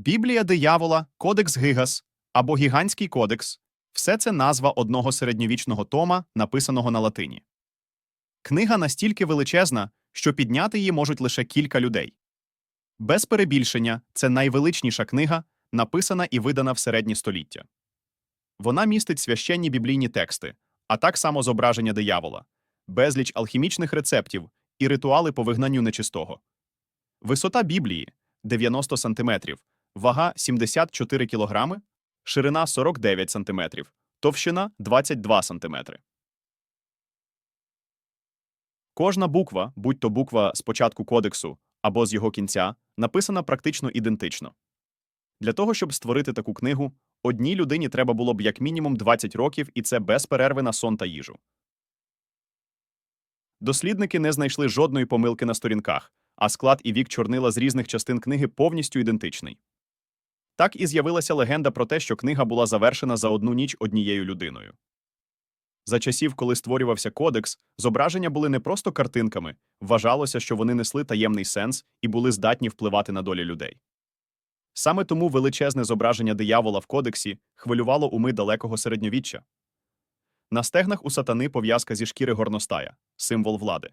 Біблія диявола, Кодекс Гигас або Гігантський кодекс все це назва одного середньовічного тома, написаного на латині. Книга настільки величезна, що підняти її можуть лише кілька людей. Без перебільшення, це найвеличніша книга, написана і видана в середні століття. Вона містить священні біблійні тексти, а так само зображення диявола, безліч алхімічних рецептів і ритуали по вигнанню нечистого. Висота Біблії 90 см, вага 74 кг, ширина 49 см, товщина 22 см. Кожна буква, будь то буква з початку кодексу або з його кінця, написана практично ідентично. Для того, щоб створити таку книгу, одній людині треба було б як мінімум 20 років, і це без перерви на сон та їжу. Дослідники не знайшли жодної помилки на сторінках, а склад і вік чорнила з різних частин книги повністю ідентичний. Так і з'явилася легенда про те, що книга була завершена за одну ніч однією людиною. За часів, коли створювався кодекс, зображення були не просто картинками, вважалося, що вони несли таємний сенс і були здатні впливати на долі людей. Саме тому величезне зображення диявола в кодексі хвилювало уми далекого середньовіччя. На стегнах у сатани пов'язка зі шкіри горностая, символ влади.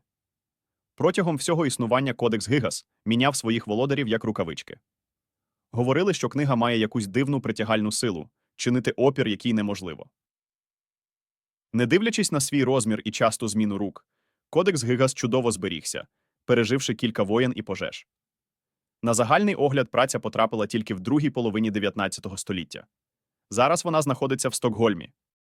Протягом всього існування Кодекс Гигас міняв своїх володарів як рукавички. Говорили, що книга має якусь дивну притягальну силу, чинити опір, який неможливо. Не дивлячись на свій розмір і часту зміну рук, Кодекс Гигас чудово зберігся, переживши кілька воєн і пожеж. На загальний огляд праця потрапила тільки в другій половині 19 століття. Зараз вона знаходиться в Стокгольмі,